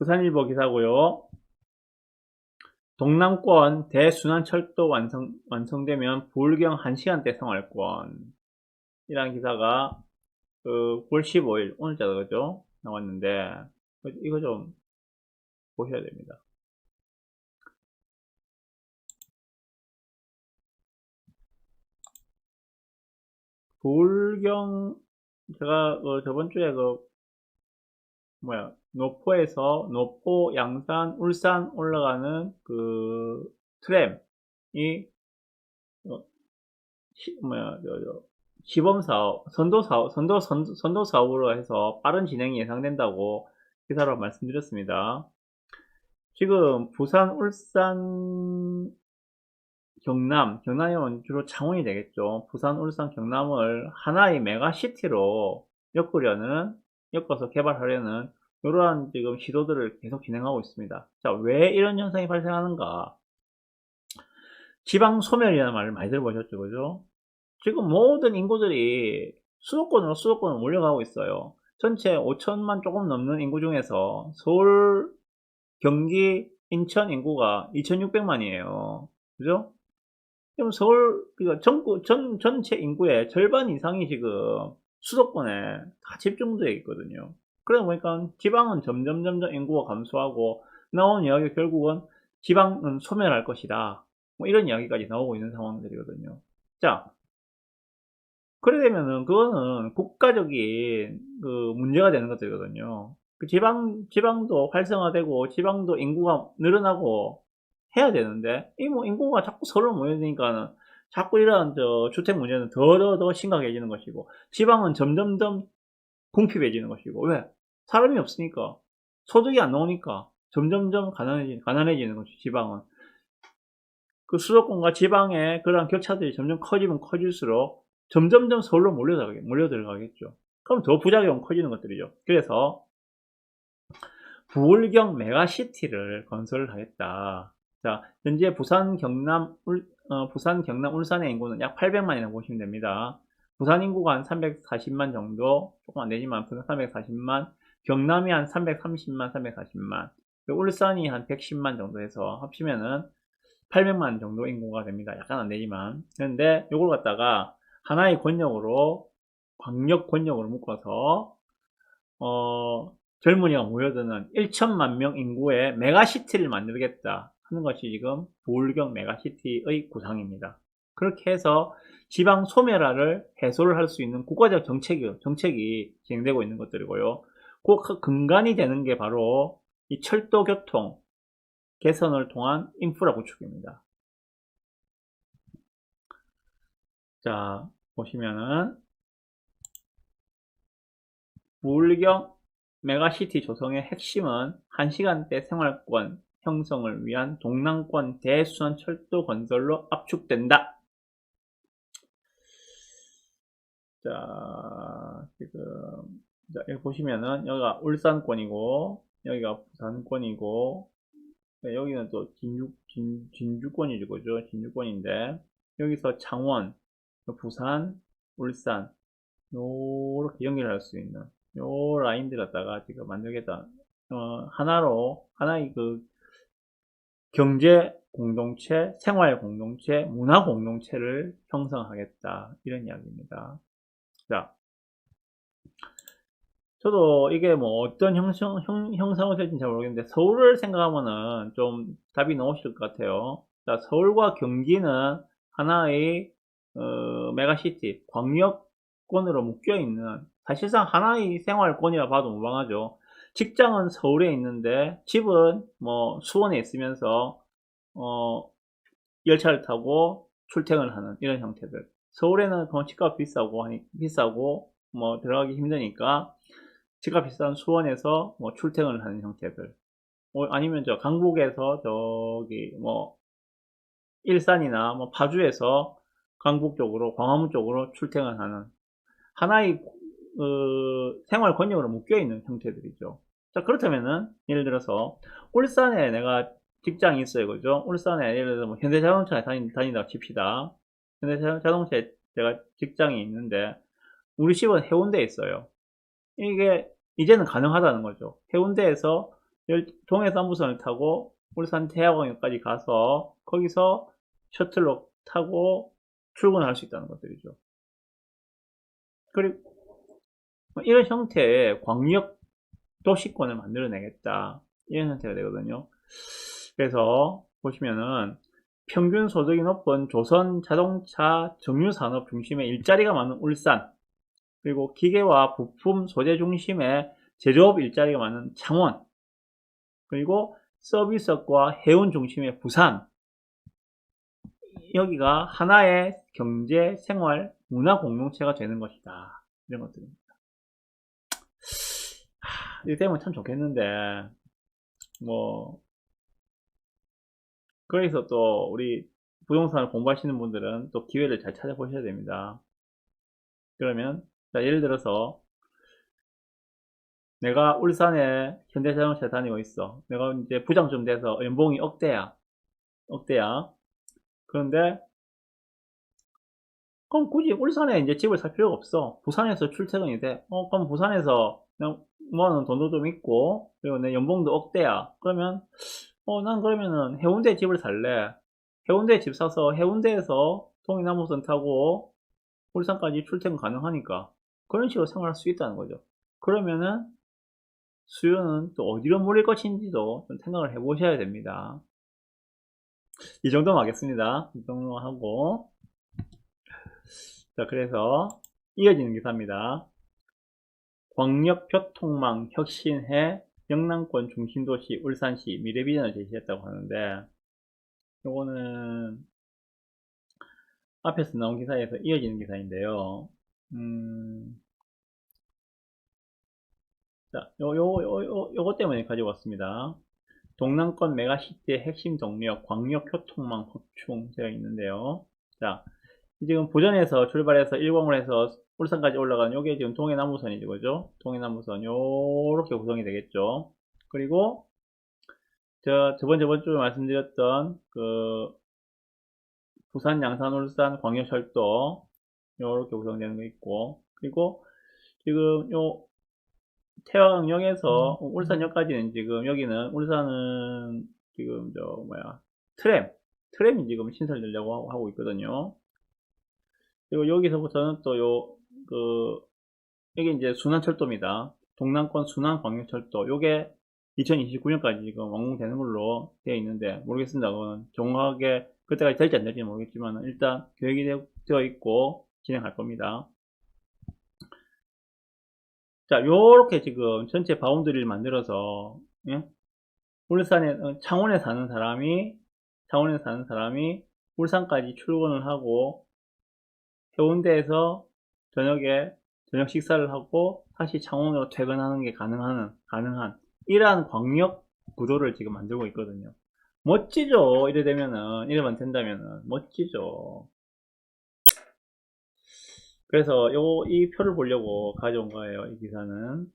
부산일보 기사고요. 동남권 대순환철도 완성, 완성되면 불경 1시간대 생활권. 이란 기사가 그 9월 15일 오늘자가 그죠? 나왔는데 이거 좀 보셔야 됩니다. 불경 제가 그 저번 주에 그 뭐야 노포에서 노포 양산 울산 올라가는 그 트램이 어, 시, 뭐야 저, 저, 시범 사업 선도 사업 선도 선, 선도 사업으로 해서 빠른 진행이 예상된다고 기사로 말씀드렸습니다. 지금 부산 울산 경남, 경남이면 주로 창원이 되겠죠. 부산, 울산, 경남을 하나의 메가시티로 엮으려는, 엮어서 개발하려는 이러한 지금 시도들을 계속 진행하고 있습니다. 자, 왜 이런 현상이 발생하는가? 지방 소멸이라는 말을 많이 들어보셨죠, 그죠? 지금 모든 인구들이 수도권으로 수도권으로 몰려가고 있어요. 전체 5천만 조금 넘는 인구 중에서 서울, 경기, 인천 인구가 2,600만이에요. 그죠? 그럼 서울, 그러니까 전체 인구의 절반 이상이 지금 수도권에 다 집중되어 있거든요. 그러다 보니까 지방은 점점, 점점 인구가 감소하고 나오는 이야기 결국은 지방은 소멸할 것이다. 뭐 이런 이야기까지 나오고 있는 상황들이거든요. 자, 그래 되면은 그거는 국가적인 그 문제가 되는 것들이거든요. 그 지방, 지방도 활성화되고 지방도 인구가 늘어나고 해야 되는데 이 뭐 인구가 자꾸 서로 모여드니까는 자꾸 이런 저 주택 문제는 더더 더 심각해지는 것이고 지방은 점점점 궁핍해지는 것이고 왜 사람이 없으니까 소득이 안 나오니까 점점점 가난해지, 가난해지는 것이 지방은 그 수도권과 지방의 그런 격차들이 점점 커지면 커질수록 점점점 서울로 몰려들어가겠, 몰려들어가겠죠. 그럼 더 부작용 커지는 것들이죠. 그래서 부울경 메가시티를 건설을 하겠다. 자, 현재 부산, 경남, 울, 어, 부산, 경남, 울산의 인구는 약 800만이라고 보시면 됩니다. 부산 인구가 한 340만 정도, 조금 안 되지만 부산 340만, 경남이 한 330만, 340만, 울산이 한 110만 정도 해서 합치면은 800만 정도 인구가 됩니다. 약간 안 되지만. 그런데 이걸 갖다가 하나의 권역으로, 광역 권역으로 묶어서, 어, 젊은이가 모여드는 1천만 명 인구의 메가시티를 만들겠다 하는 것이 지금 부울경 메가시티의 구상입니다. 그렇게 해서 지방 소멸화를 해소를 할 수 있는 국가적 정책이, 정책이 진행되고 있는 것들이고요. 그 근간이 되는 게 바로 이 철도 교통 개선을 통한 인프라 구축입니다. 자, 보시면은 부울경 메가시티 조성의 핵심은 1시간대 생활권 형성을 위한 동남권 대순환 철도 건설로 압축된다. 자, 지금, 자, 여기 보시면은, 여기가 울산권이고, 여기가 부산권이고, 네, 여기는 또 진주, 진, 진주권이죠, 그죠? 진주권인데, 여기서 창원, 부산, 울산, 요렇게 연결할 수 있는, 요 라인들 갖다가 지금 만들겠다. 어, 하나로, 하나의 그, 경제 공동체, 생활 공동체, 문화 공동체를 형성하겠다. 이런 이야기입니다. 자, 저도 이게 뭐 어떤 형성, 형, 형성이 될지 잘 모르겠는데 서울을 생각하면은 좀 답이 나오실 것 같아요. 자, 서울과 경기는 하나의 어, 메가시티, 광역권으로 묶여있는 사실상 하나의 생활권이라 봐도 무방하죠. 직장은 서울에 있는데 집은 뭐 수원에 있으면서 어, 열차를 타고 출퇴근을 하는 이런 형태들. 서울에는 집값 비싸고 비싸고 뭐 들어가기 힘드니까 집값 비싼 수원에서 뭐 출퇴근을 하는 형태들. 뭐 아니면 저 강북에서 저기 뭐 일산이나 뭐 파주에서 강북 쪽으로 광화문 쪽으로 출퇴근하는 하나의 어, 생활 권역으로 묶여 있는 형태들이죠. 자 그렇다면은 예를 들어서 울산에 내가 직장이 있어요, 그죠? 울산에 예를 들어서 뭐 현대자동차에 다니, 다닌다고 칩시다. 현대자동차에 제가 직장이 있는데 우리 집은 해운대에 있어요. 이게 이제는 가능하다는 거죠. 해운대에서 열- 동해 남부선을 타고 울산 태화공역까지 가서 거기서 셔틀로 타고 출근할 수 있다는 것들이죠. 그리고 뭐 이런 형태의 광역 도시권을 만들어내겠다. 이런 형태가 되거든요. 그래서 보시면은 평균 소득이 높은 조선 자동차 정유 산업 중심의 일자리가 많은 울산, 그리고 기계와 부품 소재 중심의 제조업 일자리가 많은 창원, 그리고 서비스업과 해운 중심의 부산, 여기가 하나의 경제, 생활, 문화 공동체가 되는 것이다. 이런 것들입니다. 하, 이렇게 되면 참 좋겠는데, 뭐, 그래서 또 우리 부동산을 공부하시는 분들은 또 기회를 잘 찾아보셔야 됩니다. 그러면, 자, 예를 들어서, 내가 울산에 현대자동차 다니고 있어. 내가 이제 부장 좀 돼서 연봉이 억대야. 억대야. 그런데, 그럼 굳이 울산에 이제 집을 살 필요가 없어. 부산에서 출퇴근이 돼. 어, 그럼 부산에서 그냥 모아놓은 돈도 좀 있고, 그리고 내 연봉도 억대야. 그러면, 어, 난 그러면은 해운대 집을 살래. 해운대 집 사서 해운대에서 통일남부선 타고 울산까지 출퇴근 가능하니까. 그런 식으로 생활할 수 있다는 거죠. 그러면은 수요는 또 어디로 몰릴 것인지도 좀 생각을 해 보셔야 됩니다. 이 정도만 하겠습니다. 이 정도만 하고. 자, 그래서 이어지는 기사입니다. 광역교통망 혁신해 영남권 중심도시 울산시 미래비전을 제시했다고 하는데 요거는 앞에서 나온 기사에서 이어지는 기사인데요. 음, 자, 요, 요, 요, 요, 요것 때문에 가지고 왔습니다. 동남권 메가시티의 핵심 동력, 광역교통망 확충 되어 있는데요. 자, 지금 부전에서 출발해서 일공을 해서 울산까지 올라가는 요게 지금 동해남부선이죠, 그죠? 동해남부선 요렇게 구성이 되겠죠. 그리고 저 저번 저번 주에 말씀드렸던 그 부산 양산 울산 광역철도 요렇게 구성되는 거 있고 그리고 지금 요 태화강역에서 울산역까지는 지금 여기는 울산은 지금 저 뭐야 트램 트램이 지금 신설되려고 하고 있거든요. 그리고 여기서부터는 또 요 그 이게 이제 순환철도입니다. 동남권 순환광역철도 요게 2029년까지 지금 완공되는 걸로 되어 있는데 모르겠습니다. 그거는 정확하게 그때까지 될지 안 될지 모르겠지만 일단 계획이 되- 되어 있고 진행할 겁니다. 자, 요렇게 지금 전체 바운드리를 만들어서 예? 울산에 어, 창원에 사는 사람이 창원에 사는 사람이 울산까지 출근을 하고 해운대에서 저녁에 저녁 식사를 하고 다시 창원으로 퇴근하는 게 가능한 가능한 이러한 광역 구도를 지금 만들고 있거든요. 멋지죠? 이래 되면은 이래만 된다면은 멋지죠. 그래서 요 이 표를 보려고 가져온 거예요. 이 기사는